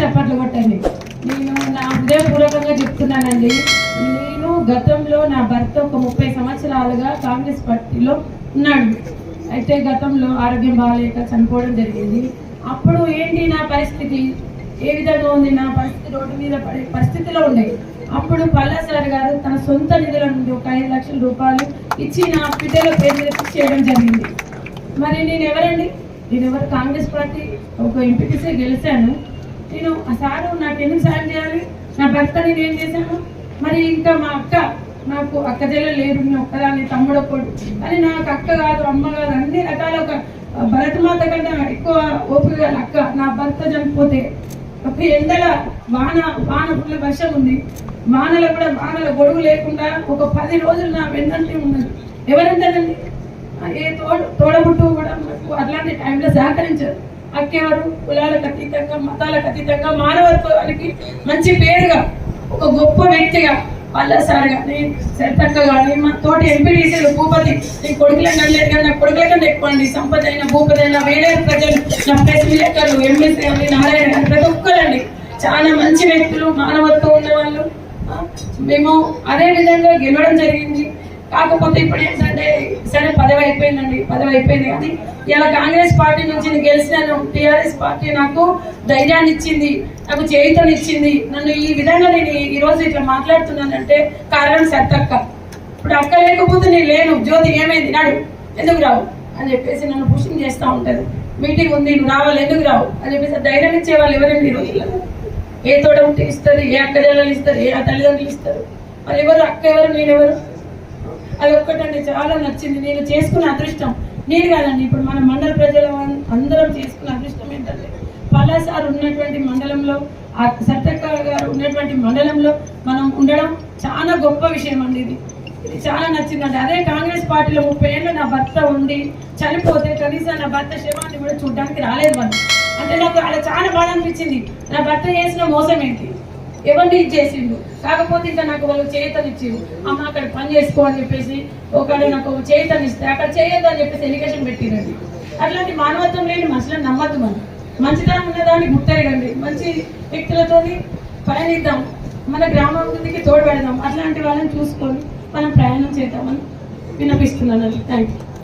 చప్పట్లు కొట్టండి. నేను నా హృదయపూర్వకంగా చెప్తున్నానండి. నేను గతంలో నా భర్త ఒక ముప్పై సంవత్సరాలుగా కాంగ్రెస్ పార్టీలో ఉన్నాడు. అయితే గతంలో ఆరోగ్యం బాగాలేక చనిపోవడం జరిగింది. అప్పుడు ఏంటి నా పరిస్థితి? ఏ విధంగా ఉంది నా పరిస్థితి? రోడ్డు మీద పడే పరిస్థితిలో ఉండే. అప్పుడు పల్లాసారి గారు తన సొంత నిధుల నుండి ఒక ఐదు లక్షల రూపాయలు ఇచ్చి నా బిడ్డల పేరు చేయడం జరిగింది. మరి నేను ఎవరండి? నేను ఎవరు కాంగ్రెస్ పార్టీ ఒక ఎంపీటీసీ గెలిచాను. నేను ఆ సారు నాకు ఎందుకు సాయం చేయాలి? నా భర్త నేను ఏం చేశాను. మరి ఇంకా మా అక్క నాకు అక్క చెల్లెలు లేరు నేను ఒక్కదాన్ని తమ్ముడు ఒక్కడు. అని నాకు అక్క కాదు అమ్మ కాదు అన్ని రకాల ఒక భరతమాత కంటే ఎక్కువ ఓపిక గల అక్క. నా భర్త చనిపోతే ఒక ఎండల వాన వాన ఫుల్ వర్షం ఉంది. వానలో కూడా వానల గొడుగు లేకుండా ఒక పది రోజులు నా వెన్నంటే ఉన్నది. ఎవరంటారండి? ఏ తోడు తోడబుట్టు కూడా అట్లాంటి టైంలో సహకరించారు. అక్కెవరు కులాలకు అతీతంగా మతాలకు అతీతంగా మానవత్వానికి మంచి పేరుగా ఒక గొప్ప వ్యక్తిగా పల్లసారి కానీ సరితక్క కానీ మా తోటి ఎంపీడీసీలు భూపతి నీ కొడుకులను అనలేదు కానీ నా కొడుకుల కన్నా ఎక్కువ అండి సంపద భూపతి అయినా వేరే ప్రజలు నా ప్రెస్ విలేకరులు ఎంఎస్సీ కానీ నారాయణ గారు ప్రతి ఒక్కరండి చాలా మంచి వ్యక్తులు మానవత్వం ఉన్న వాళ్ళు మేము అదే విధంగా గెలవడం జరిగింది. కాకపోతే ఇప్పుడు ఏంటంటే సరే పదవి అయిపోయిందండి పదవి అయిపోయింది. కానీ ఇలా కాంగ్రెస్ పార్టీ నుంచి నేను గెలిచినాను. టీఆర్ఎస్ పార్టీ నాకు ధైర్యాన్ని ఇచ్చింది నాకు చేయుతని ఇచ్చింది. నన్ను ఈ విధంగా నేను ఈరోజు ఇట్లా మాట్లాడుతున్నానంటే కారణం సత్తక్క ఇప్పుడు అక్క లేకపోతే నేను లేను. జ్యోతి ఏమైంది? నాడు ఎందుకు రావు? అని చెప్పేసి నన్ను పుషింగ్ చేస్తూ ఉంటుంది. మీటింగ్ ఉంది నువ్వు రావాలి ఎందుకు రావు? అని చెప్పేసి ధైర్యం ఇచ్చే వాళ్ళు ఎవరండి ఈరోజు ఏ తోట ఉంటే ఇస్తారు ఏ అక్క ఇస్తారు ఏ తల్లిదండ్రులు ఇస్తారు? మరి ఎవరు? అక్క ఎవరు? నేనెవరు అది ఒక్కటండి చాలా నచ్చింది. నేను చేసుకున్న అదృష్టం. నేను కాదండి ఇప్పుడు మన మండల ప్రజల అందరం చేసుకున్న అదృష్టం ఏంటంటే పలాసార్ ఉన్నటువంటి మండలంలో ఆ సత్తక్క గారు ఉన్నటువంటి మండలంలో మనం ఉండడం చాలా గొప్ప విషయం అండి ఇది. ఇది చాలా నచ్చిందండి. అదే కాంగ్రెస్ పార్టీలో ముప్పై ఏళ్ళు నా భర్త ఉండి చనిపోతే కనీసం నా భర్త శవాన్ని కూడా చూడడానికి రాలేదు వాళ్ళు. అంటే నాకు అలా చాలా బాధ అనిపించింది. నా భర్త చేసిన మోసం ఏంటి? ఎవరిని ఇది చేసిండు కాకపోతే ఇంకా నాకు వాళ్ళు చేతలు ఇచ్చిండు అమ్మ అక్కడ పని చేసుకో అని చెప్పేసి ఒకడు నాకు చేతలు ఇస్తే అక్కడ చేయొద్దు అని చెప్పేసి ఎలిగేషన్ పెట్టిరండి. అట్లాంటి మానవత్వం లేని మనుషులను నమ్మద్దు మనం. మంచితనం ఉన్నదాన్ని గుర్తెరగండి. మంచి వ్యక్తులతోని పయనిద్దాం. మన గ్రామాభివృద్ధికి తోడ్పడదాం. అట్లాంటి వాళ్ళని చూసుకొని మనం ప్రయాణం చేద్దామని విన్నపిస్తున్నాను థ్యాంక్ యూ